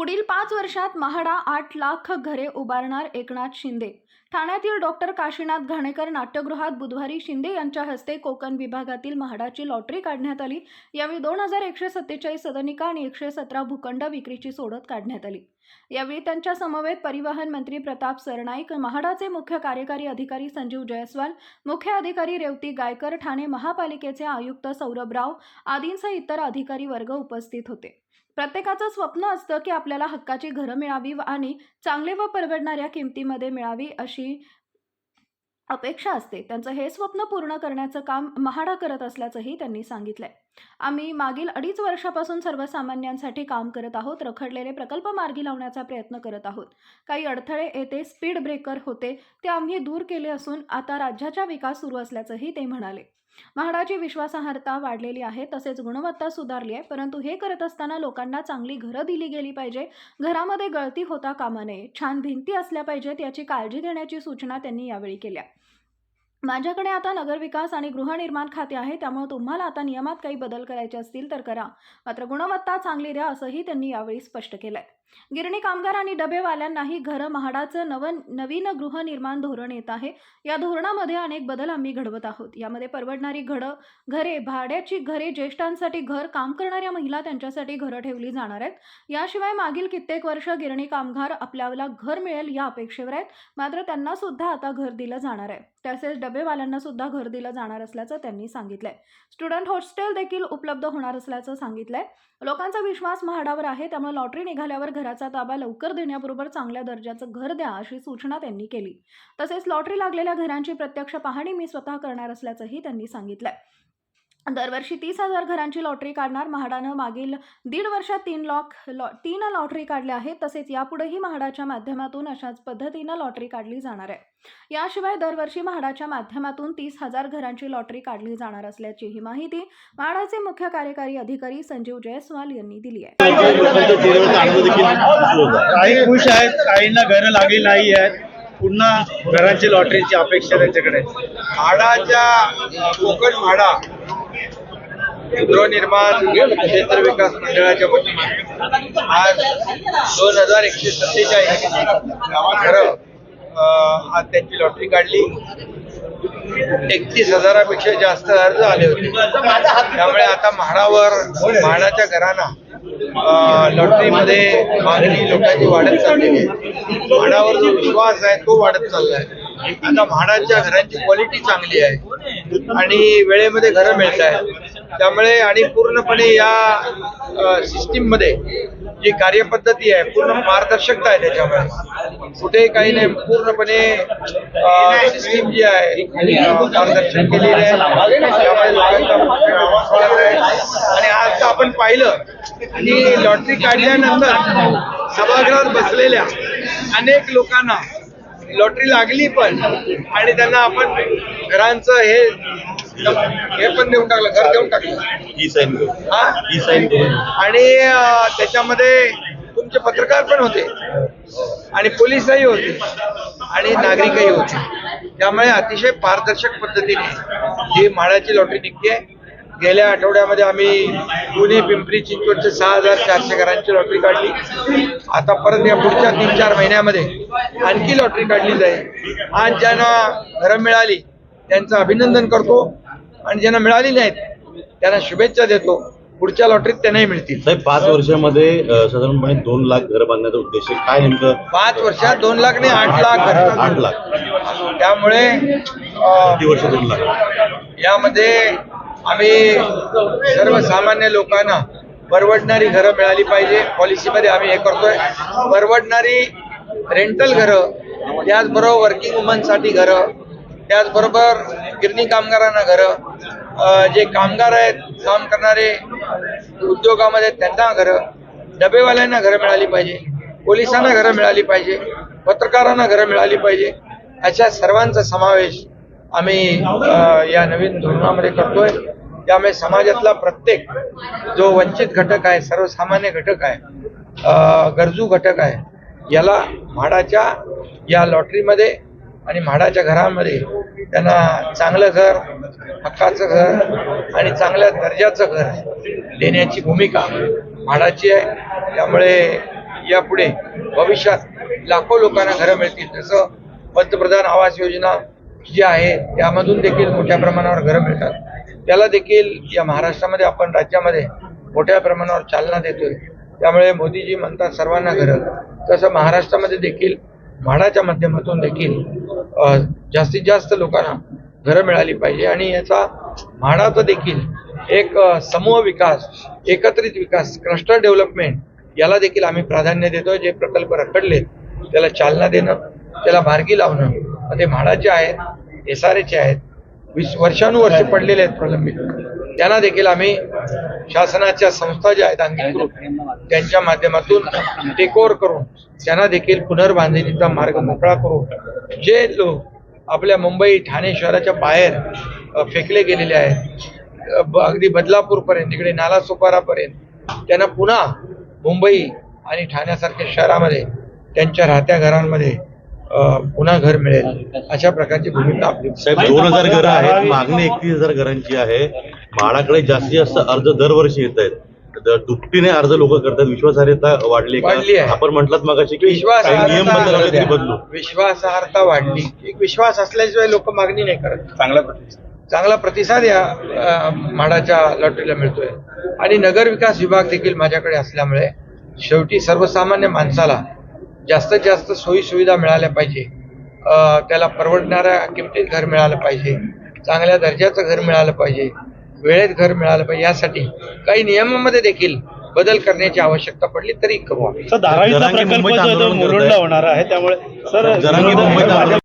पुढील पाच वर्षात म्हाडा आठ लाख घरे उभारणार एकनाथ शिंदे. ठाण्यातील डॉक्टर काशीनाथ घाणेकर नाट्यगृहात बुधवारी शिंदे यांच्या हस्ते कोकण विभागातील म्हाडाची लॉटरी काढण्यात आली. यावेळी दोन हजार एकशे सत्तेचाळीस सदनिका आणि एकशे सतरा भूखंड विक्रीची सोडत काढण्यात आली. यावेळी त्यांच्या समवेत परिवहन मंत्री प्रताप सरनाईक म्हाडाचे मुख्य कार्यकारी अधिकारी संजीव जयस्वाल मुख्य अधिकारी रेवती गायकर ठाणे महापालिकेचे आयुक्त सौरभ राव आदींसह इतर अधिकारी वर्ग उपस्थित होते. प्रत्येकाचं स्वप्न असतं की आपल्याला हक्काची घरं मिळावी आणि चांगले व परवडणाऱ्या किमतीमध्ये मिळावी अशी अपेक्षा असते. त्यांचं हे स्वप्न पूर्ण करण्याचं काम म्हाडा करत असल्याचंही त्यांनी सांगितलंय. आम्ही मागील अडीच वर्षापासून सर्वसामान्यांसाठी काम करत आहोत रखडलेले प्रकल्प मार्गी लावण्याचा प्रयत्न करत आहोत. काही अडथळे येते स्पीड ब्रेकर होते ते आम्ही दूर केले असून आता राज्याचा विकास सुरू असल्याचंही ते म्हणाले. म्हाडाची विश्वासार्हता वाढलेली आहे तसेच गुणवत्ता सुधारली आहे परंतु हे करत असताना लोकांना चांगली घरं दिली गेली पाहिजे. घरामध्ये गळती होता कामा नये छान भिंती असल्या पाहिजेत याची काळजी घेण्याची सूचना त्यांनी यावेळी केल्या. माझ्याकडे आता नगरविकास आणि गृहनिर्माण खाते आहे त्यामुळे तुम्हाला आता नियमात काही बदल करायचे असतील तर करा. मात्र गुणवत्ता चांगली द्या असंही त्यांनी यावेळी स्पष्ट केलं आहे गिरणी कामगार आणि डबेवाल्यांनाही घर महाडाचं नव नवीन गृहनिर्माण धोरण येत आहे. या धोरणामध्ये अनेक बदल आम्ही घडवत आहोत. यामध्ये परवडणारी घडं घरे भाड्याची घरे ज्येष्ठांसाठी घर काम करणाऱ्या महिला त्यांच्यासाठी घरं ठेवली जाणार आहेत. याशिवाय मागील कित्येक वर्ष गिरणी कामगार आपल्याला घर मिळेल या अपेक्षेवर आहेत. मात्र त्यांना सुद्धा आता घर दिलं जाणार आहे. तसेच डबेवाल्यांना सुद्धा घर दिलं जाणार असल्याचं त्यांनी सांगितलंय. स्टुडंट हॉस्टेल देखील उपलब्ध होणार असल्याचं सांगितलंय. लोकांचा विश्वास महाडावर आहे त्यामुळे लॉटरी निघाल्यावर घराचा ताबा लवकर देण्याबरोबर चांगल्या दर्जाचं घर द्या अशी सूचना त्यांनी केली. तसेच लॉटरी लागलेल्या घरांची प्रत्यक्ष पाहणी मी स्वतः करणार असल्याचंही त्यांनी सांगितलंय. दरवर्षी तीस हजार घरांची लॉटरी काढणार. म्हाडानं मागील दीड वर्षात तीन लॉक लॉ तीन लॉटरी काढल्या आहेत. तसेच यापुढेही म्हाडाच्या माध्यमातून अशाच पद्धतीनं लॉटरी काढली जाणार आहे. याशिवाय दरवर्षी म्हाडाच्या माध्यमातून तीस हजार घरांची लॉटरी काढली जाणार असल्याचीही माहिती म्हाडाचे मुख्य कार्यकारी अधिकारी संजीव जयस्वाल यांनी दिली आहे. खुश आहेत काहींना घरं लागली नाही आहेत. पुन्हा घरांची लॉटरीची अपेक्षा त्यांच्याकडे. म्हाडाच्या कोकण म्हाडा गृहनिर्माण क्षेत्र विकास मंडळाच्या वतीने आज दोन हजार एकशे सत्तेचाळीस घरं आज त्यांची लॉटरी काढली. एकतीस हजारापेक्षा जास्त अर्ज आले होते. त्यामुळे आता म्हाडावर म्हाडाच्या घरांना लॉटरीमध्ये मागणी लोकांची वाढत चाललेली आहे. म्हाडावर जो विश्वास आहे तो वाढत चाललाय. आता म्हाडाच्या घरांची क्वालिटी चांगली आहे. आणि वेळेमध्ये घरं मिळत आहेत त्यामुळे आणि पूर्णपणे या सिस्टीममध्ये जी कार्यपद्धती आहे पूर्ण पारदर्शकता आहे त्याच्यामुळे. कुठेही काही नाही पूर्णपणे सिस्टीम जी आहे पारदर्शक केलेली आहे. त्यामुळे लोकांचा आणि आज आपण पाहिलं की लॉटरी काढल्यानंतर सभागृहात बसलेल्या अनेक लोकांना लॉटरी लागली पण आणि त्यांना आपण घरांचं हे हे पण देऊन टाकलं घर देऊन टाकलं. ही? आणि त्याच्यामध्ये तुमचे पत्रकार पण होते. आणि पोलीसही होते. आणि नागरिकही होते. त्यामुळे अतिशय पारदर्शक पद्धतीने ही म्हाडाची लॉटरी निघते. गेल्या आठवड्यामध्ये आम्ही पुणे पिंपरी चिंचवडचे सहा हजार चारशे घरांची लॉटरी काढली. आता परत या पुढच्या तीन चार महिन्यामध्ये आणखी लॉटरी काढली जाईल. आज ज्यांना घरं मिळाली त्यांचं अभिनंदन करतो. आणि ज्यांना मिळाली नाहीत त्यांना शुभेच्छा देतो. पुढच्या लॉटरीत त्यांनाही मिळतील. साहेब पाच वर्षामध्ये साधारणपणे दोन लाख घर बांधण्याचा उद्देश काय नेमकं? पाच वर्षात दोन लाख नाही आठ लाख घरं. आठ लाख. त्यामुळे किती वर्ष दोन लाख? यामध्ये आम्ही सर्वसामान्य लोकांना परवडणारी घरं मिळाली पाहिजे. पॉलिसीमध्ये आम्ही हे करतोय. परवडणारी रेंटल घरं त्याचबरोबर वर्किंग वुमनसाठी घरं त्याचबरोबर गिरणी कामगारांना घरं जे कामगार आहेत काम करणारे उद्योगामध्ये त्यांना घरं डबेवाल्यांना घरं मिळाली पाहिजे. पोलिसांना घरं मिळाली पाहिजे. पत्रकारांना घरं मिळाली पाहिजे. अशा सर्वांचा समावेश आम्ही या नवीन धोरणामध्ये करतोय. त्यामुळे समाजातला प्रत्येक जो वंचित घटक आहे सर्वसामान्य घटक आहे गरजू घटक आहे याला म्हाडाच्या या लॉटरीमध्ये आणि म्हाडाच्या घरामध्ये त्यांना चांगलं घर हक्काचं घर आणि चांगल्या दर्जाचं घर देण्याची भूमिका म्हाडाची आहे. त्यामुळे यापुढे भविष्यात लाखो लोकांना घरं मिळतील. जसं पंतप्रधान आवास योजना जे आहे त्यामधून देखील मोठ्या प्रमाणावर घरं मिळतात. त्याला देखील या महाराष्ट्रामध्ये आपण राज्यामध्ये मोठ्या प्रमाणावर चालना देतोय. त्यामुळे मोदीजी म्हणतात सर्वांना घरं. तसं महाराष्ट्रामध्ये देखील म्हाडाच्या माध्यमातून देखील जास्तीत जास्त लोकांना घरं मिळाली पाहिजे. आणि याचा म्हाडाचा देखील एक समूह विकास एकत्रित विकास क्लस्टर डेव्हलपमेंट याला देखील आम्ही प्राधान्य देतोय. जे प्रकल्प रखडले त्याला चालना देणं त्याला मार्गी लावणं ते म्हाडाचे आहेत एस आर एचे आहेत वीस वर्षानुवर्षे पडलेले आहेत प्रलंबित. त्यांना देखील आम्ही शासनाच्या संस्था ज्या आहेत अंगीकृत त्यांच्या माध्यमातून टेकओव्हर करून त्यांना देखील पुनर्बांधणीचा मार्ग मोकळा करून जे लोक आपल्या मुंबई ठाणे शहराच्या बाहेर फेकले गेलेले आहेत ब- अगदी बदलापूरपर्यंत इकडे नालासोपारापर्यंत त्यांना पुन्हा मुंबई आणि ठाण्यासारख्या शहरामध्ये त्यांच्या राहत्या घरांमध्ये पुन्हा घर मिळेल. अशा प्रकारची भूमिका आपली. साहेब दोन हजार घरं आहेत मागणी एकतीस हजार घरांची आहे. म्हाडाकडे जास्तीत जास्त अर्ज दरवर्षी येत आहेत. दुपटीने अर्ज लोक करतात विश्वासार्हता वाढली वाढली आहे. आपण म्हटलात मगाशी की काही नियम बदल विश्वासार्हता तरी बदलू. विश्वासार्हता वाढली. एक विश्वास असल्याशिवाय लोक मागणी नाही करत. चांगला प्रतिसाद. चांगला प्रतिसाद या म्हाडाच्या लॉटरीला मिळतोय. आणि नगर विकास विभाग देखील माझ्याकडे असल्यामुळे शेवटी सर्वसामान्य माणसाला जास्तीत जास्त सोयी सुविधा मिळाल्या पाहिजे. त्याला परवडणाऱ्या किमतीत घर मिळालं पाहिजे. चांगल्या दर्जाचं घर मिळालं पाहिजे. वेळेत घर मिळालं पाहिजे. यासाठी काही नियमामध्ये देखील बदल करण्याची आवश्यकता पडली तरी करू आम्ही सर धारावीचा प्रकल्प जो आहे तो मुलुंडला. होणार आहे त्यामुळे सर